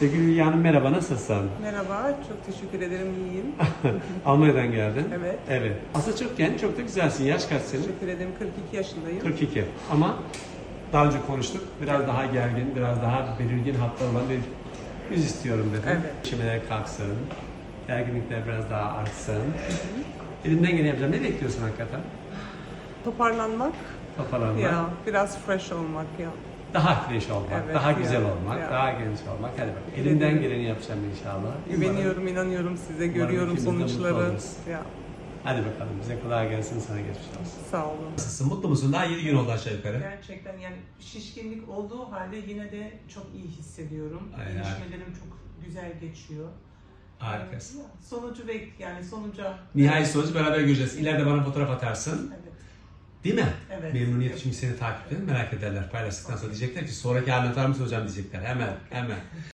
Sevgili Hülya Hanım merhaba, nasılsın? Merhaba, çok teşekkür ederim, iyiyim. Almanya'dan geldin. Evet. Evet. Aslında çok genç, çok da güzelsin. Yaş kaç senin? Teşekkür ederim, 42 yaşındayım. 42. Ama daha önce konuştuk. Biraz daha gergin, biraz daha belirgin hatlar olan bir yüz istiyorum dedim. Evet. Çimeler kalksın. Gerginlikler biraz daha artsın. Elimden geleni yapacağım. Ne bekliyorsun hakikaten? Toparlanmak, Toparlanmak. ya biraz fresh olmak ya. Daha fresh olmak, Evet, daha ya, güzel olmak, ya. daha genç olmak. Hadi bak. Elimden geleni yapacağım inşallah. Güveniyorum, inanıyorum size, görüyorum sonuçları. Ya, Hadi bakalım. Bize kolay gelsin, sana geçmiş olsun. sağ olun. Nasılsın? Mutlu musun? Daha 7 gün oldu aşağı yukarı. Gerçekten yani şişkinlik olduğu halde yine de çok iyi hissediyorum. Aynen. Gelişmelerim çok güzel geçiyor. Harikasın. Ya, Sonucu bek yani sonuca. Nihai sonucu beraber göreceğiz. İleride bana fotoğraf atarsın. Evet. Değil mi? Evet. Memnuniyet çünkü seni takip edin. Merak ederler. Paylaştıktan sonra diyecekler ki sonraki halini atar mısın hocam diyecekler. Hemen, hemen.